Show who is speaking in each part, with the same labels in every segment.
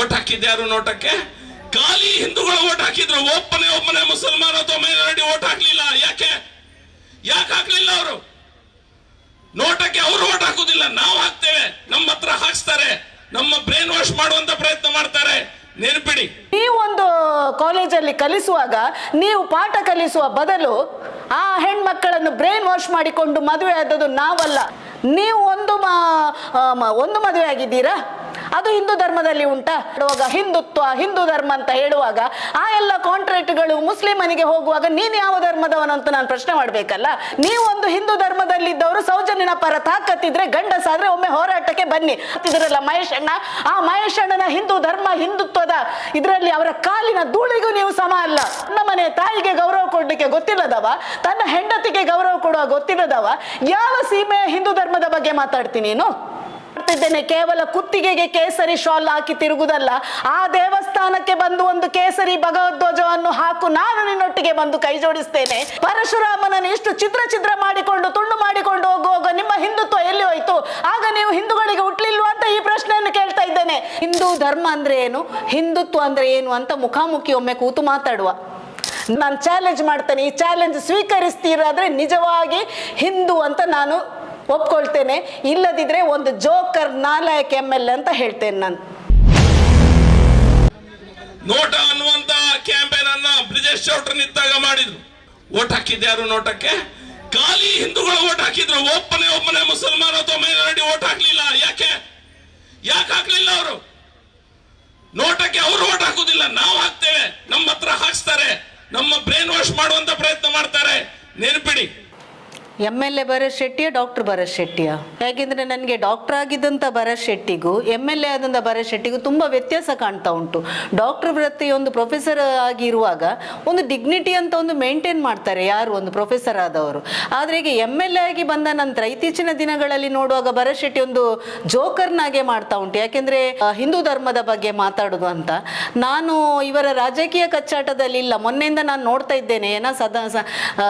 Speaker 1: Vote ಹಾಕಿದ್ದೆ ಯಾರು ನೋಟಕ್ಕೆ? ಖಾಲಿ ಹಿಂದೂಗಳು ಓಟ್ ಹಾಕಿದ್ರು. ಒಬ್ಬನೇ ಒಬ್ಬನೇ ಮುಸಲ್ಮಾನ ಅಥವಾ ಮೈನಾರಿಟಿ ಓಟ್ ಹಾಕ್ಲಿಲ್ಲ. ಯಾಕೆ? ಯಾಕೆ ಹಾಕ್ಲಿಲ್ಲ ಅವರು? ನೋಟಕ್ಕೆ ಅವರು ಓಟ್ ಹಾಕುದಿಲ್ಲ. ನಾವು ಹಾಕ್ತೇವೆ. ನಮ್ಮ ಹತ್ರ ಹಾಕ್ಸ್ತಾರೆ. ನಮ್ಮ ಬ್ರೈನ್ ವಾಶ್ ಮಾಡುವಂತ ಪ್ರಯತ್ನ ಮಾಡ್ತಾರೆ. ನೆನಪಿಡಿ.
Speaker 2: ಒಂದು ಕಾಲೇಜಲ್ಲಿ ಕಲಿಸುವಾಗ, ನೀವು ಪಾಠ ಕಲಿಸುವ ಬದಲು ಆ ಹೆಣ್ಮಕ್ಕಳನ್ನು ಬ್ರೈನ್ ವಾಶ್ ಮಾಡಿಕೊಂಡು ಮದುವೆ ಆದದ್ದು ನಾವಲ್ಲ. ನೀವು ಒಂದು ಒಂದು ಮದುವೆ ಆಗಿದ್ದೀರಾ? ಅದು ಹಿಂದೂ ಧರ್ಮದಲ್ಲಿ ಉಂಟಾ? ಹಿಂದುತ್ವ, ಹಿಂದೂ ಧರ್ಮ ಅಂತ ಹೇಳುವಾಗ ಆ ಎಲ್ಲ ಕಾಂಟ್ರಾಕ್ಟ್ಗಳು ಮುಸ್ಲಿಮನಿಗೆ ಹೋಗುವಾಗ ನೀನು ಯಾವ ಧರ್ಮದವನು ಅಂತ ನಾನು ಪ್ರಶ್ನೆ ಮಾಡ್ಬೇಕಲ್ಲ? ನೀವು ಒಂದು ಹಿಂದೂ ಧರ್ಮದಲ್ಲಿದ್ದವರು ಸೌಜನ್ಯನ ಪರ ತಾಕತ್ತಿದ್ರೆ ಗಂಡಸಾದ್ರೆ ಒಮ್ಮೆ ಹೋರಾಟಕ್ಕೆ ಬನ್ನಿ. ಇದ್ರಲ್ಲ ಮಹೇಶಣ್ಣ? ಆ ಮಹೇಶ್ ಅಣ್ಣನ ಹಿಂದೂ ಧರ್ಮ, ಹಿಂದುತ್ವದ ಇದರಲ್ಲಿ ಅವರ ಕಾಲಿನ ಧೂಳಿಗೂ ನೀವು ಸಮ ಅಲ್ಲ. ನನ್ನ ಮನೆ ತಾಯಿಗೆ ಗೌರವ ಕೊಡ್ಲಿಕ್ಕೆ ಗೊತ್ತಿಲ್ಲದವ, ತನ್ನ ಹೆಂಡತಿಗೆ ಗೌರವ ಕೊಡುವ ಗೊತ್ತಿಲ್ಲದವ, ಯಾವ ಸೀಮೆಯ ಹಿಂದೂ ಧರ್ಮದ ಬಗ್ಗೆ ಮಾತಾಡ್ತೀನಿ ನೀನು? ಮಾಡ್ತಿದ್ದೇನೆ ಕೇವಲ ಕುತ್ತಿಗೆಗೆ ಕೇಸರಿ ಶಾಲ್ ಹಾಕಿ ತಿರುಗುದಲ್ಲ ಆ ದೇವಸ್ಥಾನಕ್ಕೆ ಬಂದು ಒಂದು ಕೇಸರಿ ಭಗವದ್ವಜವನ್ನು ಹಾಕು, ನಾನು ನಿನ್ನೊಟ್ಟಿಗೆ ಬಂದು ಕೈ ಜೋಡಿಸ್ತೇನೆ. ಪರಶುರಾಮನನ್ನು ಇಷ್ಟು ಚಿತ್ರ ಚಿತ್ರ ಮಾಡಿಕೊಂಡು, ತುಂಡು ಮಾಡಿಕೊಂಡು ಹೋಗುವಾಗ ನಿಮ್ಮ ಹಿಂದುತ್ವ ಎಲ್ಲಿ ಹೋಯ್ತು? ಆಗ ನೀವು ಹಿಂದೂಗಳಿಗೆ ಹುಟ್ಲಿಲ್ವಾ ಅಂತ ಈ ಪ್ರಶ್ನೆಯನ್ನು ಕೇಳ್ತಾ ಇದ್ದೇನೆ. ಹಿಂದೂ ಧರ್ಮ ಅಂದ್ರೆ ಏನು? ಹಿಂದುತ್ವ ಅಂದ್ರೆ ಏನು ಅಂತ ಮುಖಾಮುಖಿ ಒಮ್ಮೆ ಕೂತು ಮಾತಾಡುವ. ನಾನು ಚಾಲೆಂಜ್ ಮಾಡ್ತೇನೆ. ಈ ಚಾಲೆಂಜ್ ಸ್ವೀಕರಿಸ್ತೀರಾದ್ರೆ ನಿಜವಾಗಿ ಹಿಂದೂ ಅಂತ ನಾನು ಒಪ್ಕೊಳ್ತೇನೆ. ಇಲ್ಲದಿದ್ರೆ ಒಂದು ಜೋಕರ್ ನಾಲಾಯಕ್ ಎಂ ಎಲ್ ಅಂತ ಹೇಳ್ತೇನೆ ನಾನು.
Speaker 1: ನೋಟ ಅನ್ನುವಂತ ಕ್ಯಾಂಪೇನ್ ಅನ್ನ ಬ್ರಿಜೇಶ್ ಚೌಟ್ರನ್ ಇದ್ದಾಗ ಮಾಡಿದ್ರು. ಓಟ್ ಹಾಕಿದ್ದೆ ಯಾರು ನೋಟಕ್ಕೆ? ಖಾಲಿ ಹಿಂದೂಗಳು ಓಟ್ ಹಾಕಿದ್ರು. ಒಬ್ಬನೇ ಒಬ್ಬನೇ ಮುಸಲ್ಮಾನ ಅಥವಾ ಮೈನಾರಿಟಿ ಓಟ್ ಹಾಕ್ಲಿಲ್ಲ. ಯಾಕೆ? ಯಾಕೆ ಹಾಕ್ಲಿಲ್ಲ ಅವರು? ನೋಟಕ್ಕೆ ಅವರು ಓಟ್ ಹಾಕುದಿಲ್ಲ. ನಾವು ಹಾಕ್ತೇವೆ. ನಮ್ಮ ಹತ್ರ ಹಾಕ್ಸ್ತಾರೆ. ನಮ್ಮ ಬ್ರೈನ್ ವಾಶ್ ನೆನಪಿಡಿ
Speaker 2: ಎಂ ಎಲ್ ಎ ಭರತ್ ಶೆಟ್ಟಿಯ ಡಾಕ್ಟರ್ ಭರತ್ ಶೆಟ್ಟಿಯ? ಯಾಕೆಂದ್ರೆ ನನಗೆ ಡಾಕ್ಟರ್ ಆಗಿದ್ದಂಥ ಭರತ್ ಶೆಟ್ಟಿಗೂ ಎಂ ಎಲ್ ಎ ಆದಂಥ ಭರತ್ ಶೆಟ್ಟಿಗೂ ತುಂಬ ವ್ಯತ್ಯಾಸ ಕಾಣ್ತಾ ಉಂಟು. ಡಾಕ್ಟರ್ ವೃತ್ತಿ ಒಂದು ಪ್ರೊಫೆಸರ್ ಆಗಿರುವಾಗ ಒಂದು ಡಿಗ್ನಿಟಿ ಅಂತ ಒಂದು ಮೇಂಟೈನ್ ಮಾಡ್ತಾರೆ ಯಾರು, ಒಂದು ಪ್ರೊಫೆಸರ್ ಆದವರು. ಆದರೆ ಈಗ ಎಂ ಎಲ್ ಎ ಆಗಿ ಬಂದ ನಂತರ ಇತ್ತೀಚಿನ ದಿನಗಳಲ್ಲಿ ನೋಡುವಾಗ ಭರತ್ ಶೆಟ್ಟಿ ಒಂದು ಜೋಕರ್ನಾಗೆ ಮಾಡ್ತಾ ಉಂಟು. ಯಾಕೆಂದ್ರೆ ಹಿಂದೂ ಧರ್ಮದ ಬಗ್ಗೆ ಮಾತಾಡುದು ಅಂತ. ನಾನು ಇವರ ರಾಜಕೀಯ ಕಚ್ಚಾಟದಲ್ಲಿ ಇಲ್ಲ. ಮೊನ್ನೆಯಿಂದ ನಾನು ನೋಡ್ತಾ ಇದ್ದೇನೆ. ಏನ ಸದ ಸ-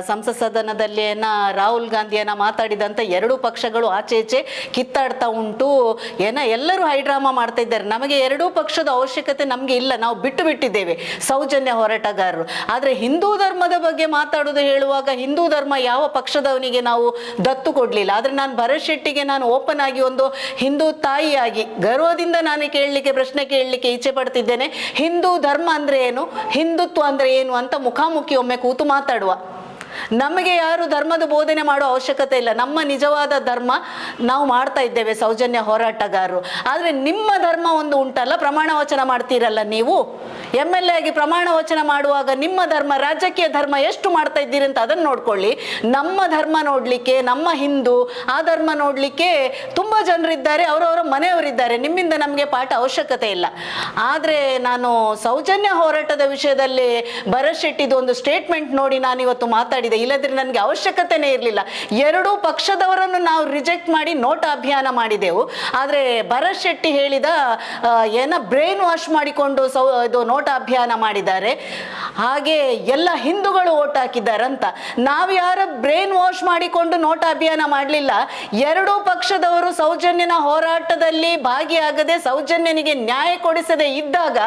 Speaker 2: ಸಂಸತ್ ಸದನದಲ್ಲಿ ಏನ ರಾಹುಲ್ ಗಾಂಧಿಯನ್ನ ಮಾತಾಡಿದಂತ ಎರಡು ಪಕ್ಷಗಳು ಆಚೆ ಈಚೆ ಕಿತ್ತಾಡ್ತಾ ಉಂಟು. ಏನ, ಎಲ್ಲರೂ ಹೈಡ್ರಾಮಾ ಮಾಡ್ತಾ ಇದ್ದಾರೆ. ನಮಗೆ ಎರಡೂ ಪಕ್ಷದ ಅವಶ್ಯಕತೆ ನಮಗೆ ಇಲ್ಲ. ನಾವು ಬಿಟ್ಟು ಬಿಟ್ಟಿದ್ದೇವೆ ಸೌಜನ್ಯ ಹೋರಾಟಗಾರರು. ಆದರೆ ಹಿಂದೂ ಧರ್ಮದ ಬಗ್ಗೆ ಮಾತಾಡೋದು ಹೇಳುವಾಗ ಹಿಂದೂ ಧರ್ಮ ಯಾವ ಪಕ್ಷದವನಿಗೆ ನಾವು ದತ್ತು ಕೊಡಲಿಲ್ಲ. ಆದರೆ ನಾನು ಭರತ್ ಶೆಟ್ಟಿಗೆ ನಾನು ಓಪನ್ ಆಗಿ ಒಂದು ಹಿಂದೂ ತಾಯಿಯಾಗಿ, ಗರ್ವದಿಂದ ನಾನು ಕೇಳಲಿಕ್ಕೆ, ಪ್ರಶ್ನೆ ಕೇಳಲಿಕ್ಕೆ ಇಚ್ಛೆ ಪಡ್ತಿದ್ದೇನೆ. ಹಿಂದೂ ಧರ್ಮ ಅಂದ್ರೆ ಏನು? ಹಿಂದುತ್ವ ಅಂದ್ರೆ ಏನು ಅಂತ ಮುಖಾಮುಖಿ ಒಮ್ಮೆ ಕೂತು ಮಾತಾಡುವ. ನಮಗೆ ಯಾರು ಧರ್ಮದ ಬೋಧನೆ ಮಾಡೋ ಅವಶ್ಯಕತೆ ಇಲ್ಲ. ನಮ್ಮ ನಿಜವಾದ ಧರ್ಮ ನಾವು ಮಾಡ್ತಾ ಇದ್ದೇವೆ, ಸೌಜನ್ಯ ಹೋರಾಟಗಾರರು. ಆದರೆ ನಿಮ್ಮ ಧರ್ಮ ಒಂದು ಉಂಟಲ್ಲ, ಪ್ರಮಾಣ ವಚನ ಮಾಡ್ತೀರಲ್ಲ ನೀವು? ಎಂ ಎಲ್ ಎ ಆಗಿ ಪ್ರಮಾಣ ವಚನ ಮಾಡುವಾಗ ನಿಮ್ಮ ಧರ್ಮ, ರಾಜಕೀಯ ಧರ್ಮ ಎಷ್ಟು ಮಾಡ್ತಾ ಇದ್ದೀರಿ ಅಂತ ಅದನ್ನು ನೋಡ್ಕೊಳ್ಳಿ. ನಮ್ಮ ಧರ್ಮ ನೋಡಲಿಕ್ಕೆ, ನಮ್ಮ ಹಿಂದೂ ಆ ಧರ್ಮ ನೋಡಲಿಕ್ಕೆ ತುಂಬ ಜನರಿದ್ದಾರೆ, ಅವರವರ ಮನೆಯವರಿದ್ದಾರೆ. ನಿಮ್ಮಿಂದ ನಮಗೆ ಪಾಠ ಅವಶ್ಯಕತೆ ಇಲ್ಲ. ಆದರೆ ನಾನು ಸೌಜನ್ಯ ಹೋರಾಟದ ವಿಷಯದಲ್ಲಿ ಭರತ್ ಶೆಟ್ಟಿದು ಒಂದು ಸ್ಟೇಟ್ಮೆಂಟ್ ನೋಡಿ ನಾನು ಇವತ್ತು ಮಾತಾಡಿದೆ. ಇಲ್ಲದ್ರೆ ನನಗೆ ಅವಶ್ಯಕತೆನೇ ಇರಲಿಲ್ಲ. ಎರಡೂ ಪಕ್ಷದವರನ್ನು ನಾವು ರಿಜೆಕ್ಟ್ ಮಾಡಿ ನೋಟ ಅಭಿಯಾನ ಮಾಡಿದೆವು. ಆದರೆ ಭರತ್ ಶೆಟ್ಟಿ ಹೇಳಿದ ಏನ ಬ್ರೈನ್ ವಾಶ್ ಮಾಡಿಕೊಂಡು ಸೌ, ಇದು ನೋಟ ಅಭಿಯಾನ ಮಾಡಿದ್ದಾರೆ. ಹಾಗೆ ಎಲ್ಲ ಹಿಂದೂಗಳು ಓಟ್ ಹಾಕಿದ್ದಾರಂತ. ನಾವು ಯಾರ ಬ್ರೈನ್ ವಾಶ್ ಮಾಡಿಕೊಂಡು ನೋಟ ಅಭಿಯಾನ ಮಾಡಲಿಲ್ಲ. ಎರಡೂ ಪಕ್ಷದವರು ಸೌಜನ್ಯನ ಹೋರಾಟದಲ್ಲಿ ಭಾಗಿಯಾಗದೆ ಸೌಜನ್ಯನಿಗೆ ನ್ಯಾಯ ಕೊಡಿಸದೆ ಇದ್ದಾಗ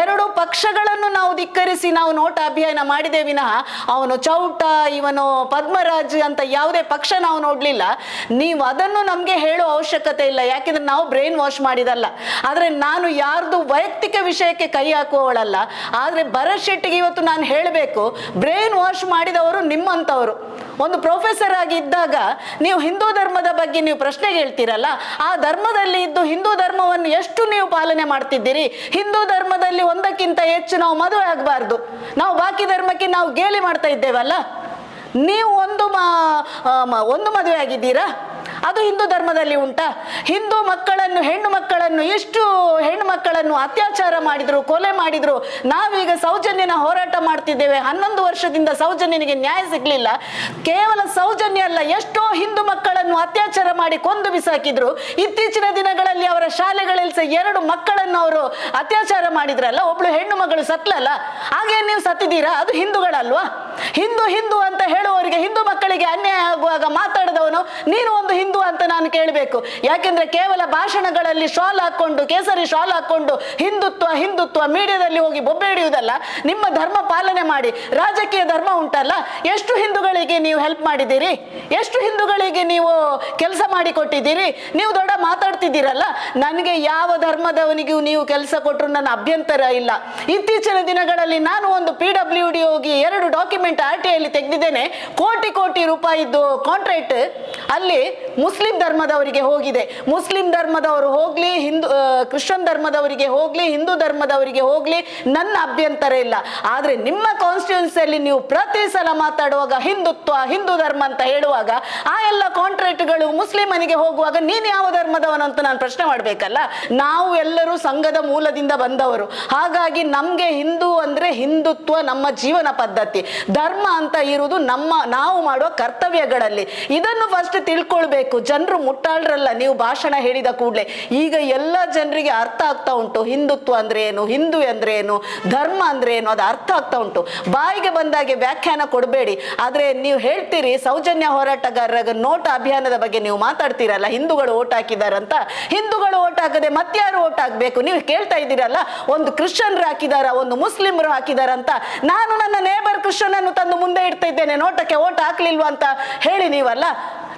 Speaker 2: ಎರಡು ಪಕ್ಷಗಳನ್ನು ನಾವು ಧಿಕ್ಕರಿಸಿ ನಾವು ನೋಟ ಅಭಿಯಾನ ಮಾಡಿದೆ ವಿನಃ ಅವನು ಚೌಟ ಇವನು ಪದ್ಮರಾಜ್ ಅಂತ ಯಾವುದೇ ಪಕ್ಷ ನಾವು ನೋಡ್ಲಿಲ್ಲ. ನೀವು ಅದನ್ನು ನಮಗೆ ಹೇಳೋ ಅವಶ್ಯಕತೆ ಇಲ್ಲ. ಯಾಕೆಂದ್ರೆ ನಾವು ಬ್ರೈನ್ ವಾಶ್ ಮಾಡಿದಲ್ಲ. ಆದ್ರೆ ನಾನು ಯಾರ್ದು ವೈಯಕ್ತಿಕ ವಿಷಯಕ್ಕೆ ಕೈ ಹಾಕುವವಳಲ್ಲ. ಆದ್ರೆ ಭರತ್ ಶೆಟ್ಟಿಗೆ ಇವತ್ತು ನಾನು ಹೇಳಬೇಕು, ಬ್ರೈನ್ ವಾಶ್ ಮಾಡಿದವರು ನಿಮ್ಮಂಥವರು. ಒಂದು ಪ್ರೊಫೆಸರ್ ಆಗಿ ಇದ್ದಾಗ ನೀವು ಹಿಂದೂ ಧರ್ಮದ ಬಗ್ಗೆ ನೀವು ಪ್ರಶ್ನೆ ಕೇಳ್ತೀರಲ್ಲ ಆ ಧರ್ಮದಲ್ಲಿ ಇದ್ದು ಹಿಂದೂ ಧರ್ಮವನ್ನು ಎಷ್ಟು ನೀವು ಪಾಲನೆ ಮಾಡ್ತಿದ್ದೀರಿ? ಹಿಂದೂ ಧರ್ಮದಲ್ಲಿ ಒಂದಕ್ಕಿಂತ ಹೆಚ್ಚು ನಾವು ಮದುವೆ ಆಗಬಾರ್ದು. ನಾವು ಬಾಕಿ ಧರ್ಮಕ್ಕೆ ನಾವು ಗೇಲಿ ಮಾಡ್ತಾ ಇದ್ದೇವಲ್ಲ? ನೀವು ಒಂದು ಮ- ಒಂದು ಮದುವೆ ಆಗಿದ್ದೀರಾ? ಅದು ಹಿಂದೂ ಧರ್ಮದಲ್ಲಿ ಉಂಟಾ. ಹಿಂದೂ ಮಕ್ಕಳನ್ನು, ಹೆಣ್ಣು ಮಕ್ಕಳನ್ನು, ಎಷ್ಟು ಹೆಣ್ಣು ಮಕ್ಕಳನ್ನು ಅತ್ಯಾಚಾರ ಮಾಡಿದ್ರು, ಕೊಲೆ ಮಾಡಿದ್ರು, ನಾವೀಗ ಸೌಜನ್ಯನ ಹೋರಾಟ ಮಾಡ್ತಿದ್ದೇವೆ. ಹನ್ನೊಂದು ವರ್ಷದಿಂದ ಸೌಜನ್ಯನಿಗೆ ನ್ಯಾಯ ಸಿಗ್ಲಿಲ್ಲ. ಕೇವಲ ಸೌಜನ್ಯ ಅಲ್ಲ, ಎಷ್ಟೋ ಹಿಂದೂ ಮಕ್ಕಳನ್ನು ಅತ್ಯಾಚಾರ ಮಾಡಿ ಕೊಂದು ಬಿಸಾಕಿದ್ರು. ಇತ್ತೀಚಿನ ದಿನಗಳಲ್ಲಿ ಅವರ ಶಾಲೆಗಳಲ್ಲಿ ಸಹ ಎರಡು ಮಕ್ಕಳನ್ನು ಅವರು ಅತ್ಯಾಚಾರ ಮಾಡಿದ್ರಲ್ಲ, ಒಬ್ಳು ಹೆಣ್ಣು ಮಗಳು ಸತ್ಲಲ್ಲ? ಹಾಗೆ ನೀವು ಸತ್ತಿದ್ದೀರಾ? ಅದು ಹಿಂದೂಗಳಲ್ವಾ? ಹಿಂದೂ ಹಿಂದೂ ಅಂತ ಹೇಳುವವರಿಗೆ ಹಿಂದೂ ಮಕ್ಕಳಿಗೆ ಅನ್ಯಾಯ ಆಗುವಾಗ ಮಾತಾಡಿದವನು, ನೀನು ಒಂದು ಹಿಂದೂ ಅಂತ ನಾನು ಕೇಳಬೇಕು. ಯಾಕೆಂದ್ರೆ ಕೇವಲ ಭಾಷಣಗಳಲ್ಲಿ ಶಾಲ್ ಹಾಕೊಂಡು, ಕೇಸರಿ ಶಾಲ್ ಹಾಕೊಂಡು ಹಿಂದುತ್ವ ಹಿಂದುತ್ವ ಮೀಡಿಯಾದಲ್ಲಿ ಹೋಗಿ ಬೊಬ್ಬೆ ಹಿಡಿಯುವುದಲ್ಲ, ನಿಮ್ಮ ಧರ್ಮ ಪಾಲನೆ ಮಾಡಿ. ರಾಜಕೀಯ ಧರ್ಮ ಉಂಟಲ್ಲ, ಎಷ್ಟು ಹಿಂದೂಗಳಿಗೆ ನೀವು ಹೆಲ್ಪ್ ಮಾಡಿದ್ದೀರಿ? ಎಷ್ಟು ಹಿಂದೂಗಳಿಗೆ ನೀವು ಕೆಲಸ ಮಾಡಿ ಕೊಟ್ಟಿದ್ದೀರಿ? ನೀವು ದೊಡ್ಡ ಮಾತಾಡ್ತಿದ್ದೀರಲ್ಲ, ನನಗೆ ಯಾವ ಧರ್ಮದವನಿಗೂ ನೀವು ಕೆಲಸ ಕೊಟ್ಟರು ನನ್ನ ಅಭ್ಯಂತರ ಇಲ್ಲ. ಇತ್ತೀಚಿನ ದಿನಗಳಲ್ಲಿ ನಾನು ಒಂದು ಪಿ ಡಬ್ಲ್ಯೂ ಡಿ ಹೋಗಿ ಎರಡು ಡಾಕ್ಯುಮೆಂಟ್ ಆರ್ ಟಿ ಐಲಿ ತೆಗೆದಿದ್ದೇನೆ. ಕೋಟಿ ಕೋಟಿ ರೂಪಾಯಿದ್ದು ಕಾಂಟ್ರಾಕ್ಟ್ ಅಲ್ಲಿ ಮುಸ್ಲಿಂ ಧರ್ಮದವರಿಗೆ ಹೋಗಿದೆ. ಮುಸ್ಲಿಂ ಧರ್ಮದವರು ಹೋಗ್ಲಿ, ಹಿಂದೂ ಕ್ರಿಶ್ಚಿಯನ್ ಧರ್ಮದವರಿಗೆ ಹೋಗ್ಲಿ, ಹಿಂದೂ ಧರ್ಮದವರಿಗೆ ಹೋಗ್ಲಿ, ನನ್ನ ಅಭ್ಯಂತರ ಇಲ್ಲ. ಆದ್ರೆ ನಿಮ್ಮ ಕಾನ್ಸ್ಟಿಟ್ಯೂನ್ಸಿಯಲ್ಲಿ ನೀವು ಪ್ರತಿ ಸಲ ಮಾತಾಡುವಾಗ ಹಿಂದುತ್ವ, ಹಿಂದೂ ಧರ್ಮ ಅಂತ ಹೇಳುವಾಗ ಆ ಎಲ್ಲ ಕಾಂಟ್ರಾಕ್ಟ್ಗಳು ಮುಸ್ಲಿಮನಿಗೆ ಹೋಗುವಾಗ ನೀನು ಯಾವ ಧರ್ಮದವನು ಅಂತ ನಾನು ಪ್ರಶ್ನೆ ಮಾಡಬೇಕಲ್ಲ? ನಾವು ಎಲ್ಲರೂ ಸಂಘದ ಮೂಲದಿಂದ ಬಂದವರು. ಹಾಗಾಗಿ ನಮಗೆ ಹಿಂದೂ ಅಂದರೆ ಹಿಂದುತ್ವ ನಮ್ಮ ಜೀವನ ಪದ್ಧತಿ. ಧರ್ಮ ಅಂತ ಇರುವುದು ನಮ್ಮ, ನಾವು ಮಾಡುವ ಕರ್ತವ್ಯಗಳಲ್ಲಿ. ಇದನ್ನು ಫಸ್ಟ್ ತಿಳ್ಕೊಳ್ಬೇಕು. ಜನರು ಮುಟ್ಟಾಳ್ರಲ್ಲ ನೀವು ಭಾಷಣ ಹೇಳಿದ ಕೂಡಲೇ. ಈಗ ಎಲ್ಲ ಜನರಿಗೆ ಅರ್ಥ ಆಗ್ತಾ ಉಂಟು. ಹಿಂದುತ್ವ ಅಂದ್ರೆ ಏನು? ಹಿಂದೂ ಅಂದ್ರೆ ಏನು? ಧರ್ಮ ಅಂದ್ರೆ ಏನು? ಅದು ಅರ್ಥ ಆಗ್ತಾ ಉಂಟು. ಬಾಯಿಗೆ ಬಂದಾಗೆ ವ್ಯಾಖ್ಯಾನ ಕೊಡಬೇಡಿ. ಆದರೆ ನೀವು ಹೇಳ್ತೀರಿ, ಸೌಜನ್ಯ ಹೋರಾಟಗಾರರ ನೋಟ ಅಭಿಯಾನದ ಬಗ್ಗೆ ನೀವು ಮಾತಾಡ್ತೀರಲ್ಲ, ಹಿಂದೂಗಳು ಓಟ್ ಹಾಕಿದಾರಂತ? ಹಿಂದೂಗಳು ಓಟ್ ಹಾಕದೆ ಮತ್ತಾರು ಓಟ್ ಹಾಕಬೇಕು? ನೀವು ಕೇಳ್ತಾ ಇದ್ದೀರಲ್ಲ, ಒಂದು ಕ್ರಿಶ್ಚಿಯನ್ರು ಹಾಕಿದಾರ, ಒಂದು ಮುಸ್ಲಿಮರು ಹಾಕಿದಾರಂತ? ನಾನು ನನ್ನ ನೇಬರ್ ಕ್ರಿಶ್ಚಿಯನ್ ತಂದು ಮುಂದೆ ಇಡ್ತಾ ಇದ್ದೇನೆ, ನೋಟಕ್ಕೆ ಓಟ್ ಹಾಕ್ಲಿಲ್ವಾ ಅಂತ ಹೇಳಿ ನೀವಲ್ಲ?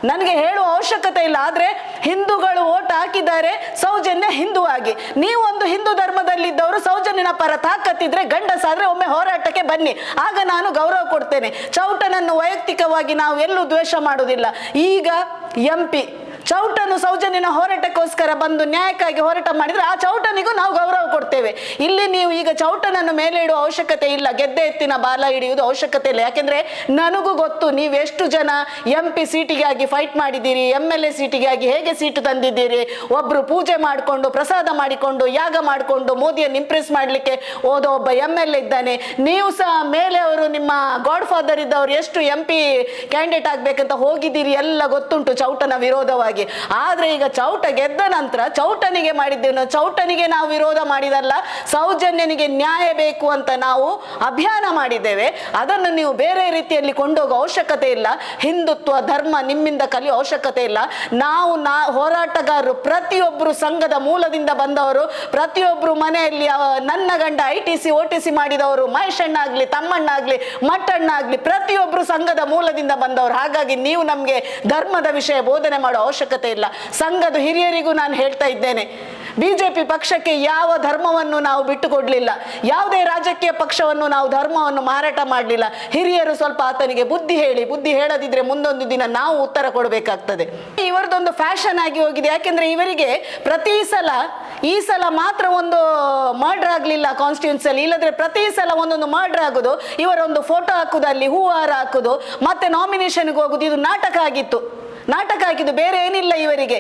Speaker 2: ನನಗೆ ಹೇಳುವ ಅವಶ್ಯಕತೆ ಇಲ್ಲ, ಆದರೆ ಹಿಂದೂಗಳು ಓಟ್ ಹಾಕಿದ್ದಾರೆ, ಸೌಜನ್ಯ ಹಿಂದೂ ಆಗಿ ನೀವು ಒಂದು ಹಿಂದೂ ಧರ್ಮದಲ್ಲಿದ್ದವರು, ಸೌಜನ್ಯನ ಪರ ತಾಕತ್ತಿದ್ರೆ ಗಂಡಸಾದ್ರೆ ಒಮ್ಮೆ ಹೋರಾಟಕ್ಕೆ ಬನ್ನಿ. ಆಗ ನಾನು ಗೌರವ ಕೊಡ್ತೇನೆ. ಚೌಟನನ್ನು ವೈಯಕ್ತಿಕವಾಗಿ ನಾವು ಎಲ್ಲೂ ದ್ವೇಷ ಮಾಡುವುದಿಲ್ಲ. ಈಗ ಎಂ ಪಿ. ಚೌಟನು ಸೌಜನ್ಯನ ಹೋರಾಟಕ್ಕೋಸ್ಕರ ಬಂದು ನ್ಯಾಯಕ್ಕಾಗಿ ಹೋರಾಟ ಮಾಡಿದರೆ ಆ ಚೌಟನಿಗೂ ನಾವು ಗೌರವ ಕೊಡ್ತೇವೆ. ಇಲ್ಲಿ ನೀವು ಈಗ ಚೌಟನನ್ನು ಮೇಲೆ ಇಡುವ ಅವಶ್ಯಕತೆ ಇಲ್ಲ. ಗೆದ್ದೆ ಎತ್ತಿನ ಬಾಲ ಹಿಡಿಯುವುದು ಅವಶ್ಯಕತೆ ಇಲ್ಲ. ಯಾಕೆಂದ್ರೆ ನನಗೂ ಗೊತ್ತು, ನೀವು ಎಷ್ಟು ಜನ ಎಂ ಪಿ ಸೀಟಿಗಾಗಿ ಫೈಟ್ ಮಾಡಿದ್ದೀರಿ ಎಂ ಎಲ್ ಎ ಸೀಟಿಗಾಗಿ ಹೇಗೆ ಸೀಟು ತಂದಿದ್ದೀರಿ? ಒಬ್ರು ಪೂಜೆ ಮಾಡಿಕೊಂಡು, ಪ್ರಸಾದ ಮಾಡಿಕೊಂಡು, ಯಾಗ ಮಾಡಿಕೊಂಡು, ಮೋದಿಯನ್ನು ಇಂಪ್ರೆಸ್ ಮಾಡಲಿಕ್ಕೆ ಓದೋ ಒಬ್ಬ ಎಂ ಎಲ್ ಎ ಇದ್ದಾನೆ. ನೀವು ಸಹ ಮೇಲೆ ಅವರು ನಿಮ್ಮ ಗಾಡ್ ಫಾದರ್ ಇದ್ದವರು ಎಷ್ಟು ಎಂ ಪಿ ಕ್ಯಾಂಡಿಡೇಟ್ ಆಗ್ಬೇಕಂತ ಹೋಗಿದ್ದೀರಿ? ಎಲ್ಲ ಗೊತ್ತುಂಟು ಚೌಟನ ವಿರೋಧವಾಗಿ. ಆದ್ರೆ ಈಗ ಚೌಟ ಗೆದ್ದ ನಂತರ ಚೌಟನಿಗೆ ಮಾಡಿದ್ದೇವೆ ಚೌಟನಿಗೆ ನಾವು ವಿರೋಧ ಮಾಡಿದಲ್ಲ, ಸೌಜನ್ಯನಿಗೆ ನ್ಯಾಯ ಬೇಕು ಅಂತ ನಾವು ಅಭಿಯಾನ ಮಾಡಿದ್ದೇವೆ. ಅದನ್ನು ನೀವು ಬೇರೆ ರೀತಿಯಲ್ಲಿ ಕೊಂಡೋಗೋ ಅವಶ್ಯಕತೆ ಇಲ್ಲ. ಹಿಂದುತ್ವ, ಧರ್ಮ ನಿಮ್ಮಿಂದ ಕಲಿಯೋ ಅವಶ್ಯಕತೆ ಇಲ್ಲ. ನಾವು ನಾ, ಹೋರಾಟಗಾರರು ಪ್ರತಿಯೊಬ್ಬರು ಸಂಘದ ಮೂಲದಿಂದ ಬಂದವರು ಪ್ರತಿಯೊಬ್ಬರು ಮನೆಯಲ್ಲಿ ನನ್ನ ಗಂಡ I T C, O T C ಮಾಡಿದವರು ಮಹೇಶಣ್ಣಾಗ್ಲಿ ತಮ್ಮಣ್ಣಾಗ್ಲಿ, ಮಟ್ಟಣ್ಣಾಗ್ಲಿ ಪ್ರತಿಯೊಬ್ಬರು ಸಂಘದ ಮೂಲದಿಂದ ಬಂದವರು. ಹಾಗಾಗಿ ನೀವು ನಮಗೆ ಧರ್ಮದ ವಿಷಯ ಬೋಧನೆ ಮಾಡೋ ಅವಶ್ಯಕತೆ ಇಲ್ಲ. ಸಂಘದ ಹಿರಿಯರಿಗೂ ನಾನು ಹೇಳ್ತಾ ಇದ್ದೇನೆ ಬಿಜೆಪಿ ಪಕ್ಷಕ್ಕೆ ಯಾವ ಧರ್ಮವನ್ನು ನಾವು ಬಿಟ್ಟುಕೊಡ್ಲಿಲ್ಲ, ಯಾವುದೇ ರಾಜಕೀಯ ಪಕ್ಷವನ್ನು ನಾವು ಧರ್ಮವನ್ನು ಮಾರಾಟ ಮಾಡಲಿಲ್ಲ, ಹಿರಿಯರು ಸ್ವಲ್ಪ ಆತನಿಗೆ ಬುದ್ಧಿ ಹೇಳಿ, ಬುದ್ಧಿ ಹೇಳದಿದ್ರೆ ಮುಂದೊಂದು ದಿನ ನಾವು ಉತ್ತರ ಕೊಡಬೇಕಾಗ್ತದೆ. ಇವರದೊಂದು ಫ್ಯಾಷನ್ ಆಗಿ ಹೋಗಿದೆ, ಯಾಕೆಂದ್ರೆ ಇವರಿಗೆ ಪ್ರತಿ ಸಲ, ಈ ಸಲ ಮಾತ್ರ ಒಂದು ಮರ್ಡರ್ ಆಗಲಿಲ್ಲ ಕಾನ್ಸ್ಟಿಟ್ಯೂನ್ಸಿಯಲ್ಲಿ ಇಲ್ಲದ್ರೆ ಪ್ರತಿ ಸಲ ಒಂದೊಂದು ಮರ್ಡರ್ ಆಗೋದು, ಇವರೊಂದು ಫೋಟೋ ಹಾಕುದು ಅಲ್ಲಿ, ಹೂವಾರ ಹಾಕುದು, ಮತ್ತೆ ನಾಮಿನೇಷನ್ಗೆ ಹೋಗುದು, ಇದು ನಾಟಕ ಆಗಿತ್ತು. ನಾಟಕ ಹಾಕಿದ್ದು ಬೇರೆ ಏನಿಲ್ಲ ಇವರಿಗೆ.